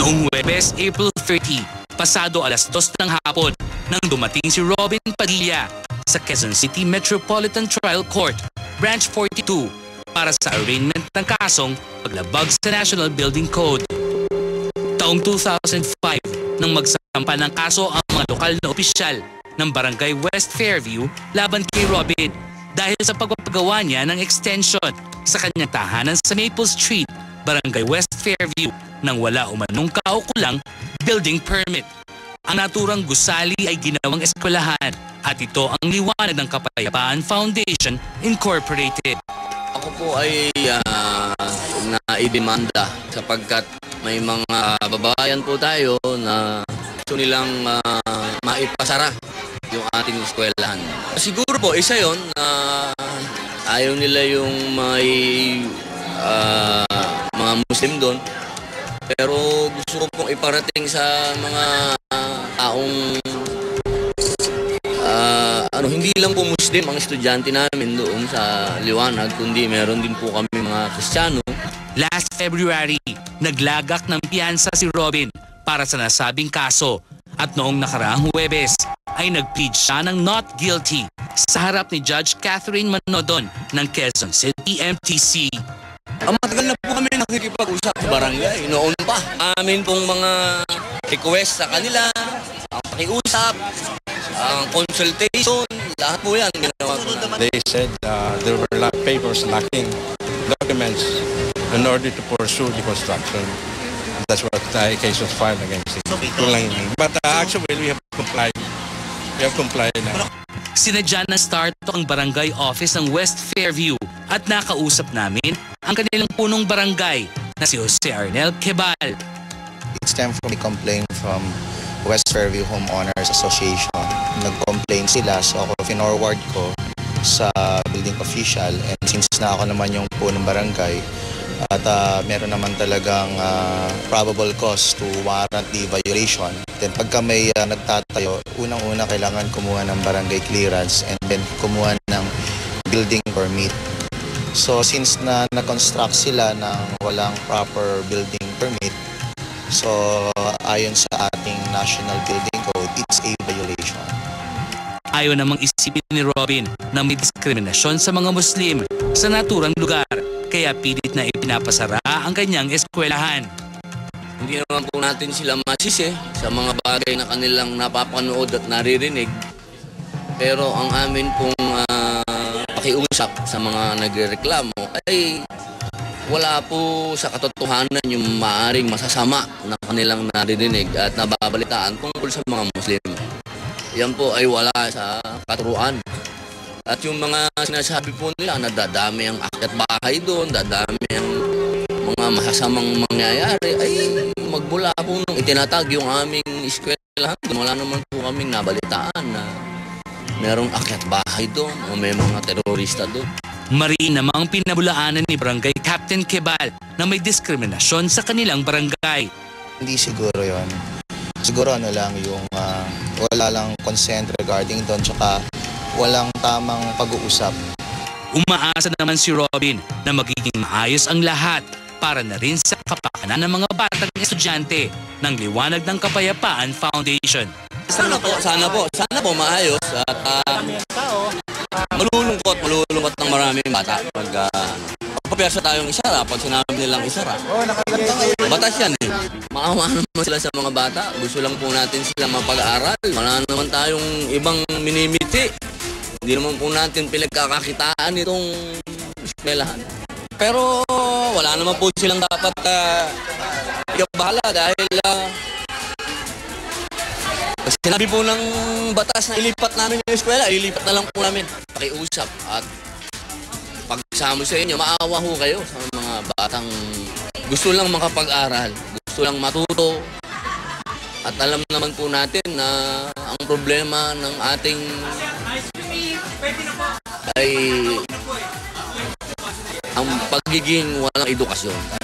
Noong Webes, April 30, pasado alas 2 ng hapon, nang dumating si Robin Padilla sa Quezon City Metropolitan Trial Court, Branch 42, para sa arraignment ng kasong paglabag sa National Building Code. Taong 2005, nang magsampa ng kaso ang mga lokal na opisyal ng Barangay West Fairview laban kay Robin dahil sa pagpapagawa niya ng extension sa kanyang tahanan sa Maple Street, Barangay West Fairview nang wala umanong kaukulang building permit. Ang naturang gusali ay ginawang eskwelahan at ito ang liwanag ng Kapayapaan Foundation Incorporated. Ako po ay uh, naidemanda sapagkat may mga babayan po tayo na gusto nilang uh, maipasara yung ating eskwelahan. Siguro po, isa yon na ayaw nila yung may uh, mga Muslim doon. Pero gusto ko pong iparating sa mga taong uh, ano, hindi lang po Muslim ang estudyante namin doon sa Liwanag, kundi meron din po kami mga Kristiyano. Last February, naglagak ng piyansa si Robin para sa nasabing kaso at noong nakaraang Huwebes ay nag-plead siya ng not guilty sa harap ni Judge Catherine Manodon ng Quezon City MTC. Ang matagal na po kami nakikipag-usap sa barangay. Noon pa. Amin pong mga request sa kanila, ang pakiusap, ang consultation, lahat po yan. They said uh, there were la- papers lacking, documents, in order to pursue the construction. That's what the case was filed against yun. But uh, actually, we have complied. We have complied now. Sinadya ng start ang barangay office ng West Fairview at nakausap namin ang kanilang punong barangay na si Jose Arnel Kebal. It stemmed from a complaint from West Fairview Homeowners Association. Nag-complain sila so ako finorward ko sa building official and since na ako naman yung punong barangay at uh, meron naman talagang uh, probable cause to warrant the violation. Then pagka may uh, nagtatayo, unang-una kailangan kumuha ng barangay clearance and then kumuha ng building permit. So since na na-construct sila ng walang proper building permit, so ayon sa ating National Building Code, it's a violation. Ayaw namang isipin ni Robin na may diskriminasyon sa mga Muslim sa naturang lugar kaya pilit na ipinapasara ang kanyang eskwelahan. Hindi naman po natin sila masisi sa mga bagay na kanilang napapanood at naririnig. Pero ang amin pong uh, pakiusap sa mga nagrereklamo ay wala po sa katotohanan yung maaring masasama na kanilang naririnig at nababalitaan tungkol sa mga Muslim. Yan po ay wala sa katuruan. At yung mga sinasabi po nila, nadadami ang akyat bahay doon, dadami ang mga masasamang mangyayari, ay magbula po nung itinatag yung aming eskwelahan. Wala naman po kaming nabalitaan na merong akyat bahay doon o may mga terorista doon. Mariin namang pinabulaanan ni Barangay Captain Kebal na may diskriminasyon sa kanilang barangay. Hindi siguro yon. Siguro ano lang yung uh, wala lang consent regarding doon tsaka walang tamang pag-uusap. Umaasa naman si Robin na magiging maayos ang lahat para na rin sa kapakanan ng mga batang estudyante ng Liwanag ng Kapayapaan Foundation. Sana po, sana po, sana po maayos at uh, malulungkot, malulungkot ng maraming bata pag uh, Pagpapersa tayong isara pag sinabi nilang isara. Batas yan eh. Maawa naman sila sa mga bata. Gusto lang po natin sila mapag-aral. Wala naman tayong ibang minimiti. Hindi naman po natin pinagkakakitaan itong eskwelahan. Pero wala naman po silang dapat uh, ikabahala dahil uh, sinabi po ng batas na ilipat namin yung eskwela, ilipat na lang po namin. Pakiusap at pagsamo sa inyo, maawa ho kayo sa mga batang gusto lang makapag-aral, gusto lang matuto. At alam naman po natin na ang problema ng ating ay pagiging walang edukasyon.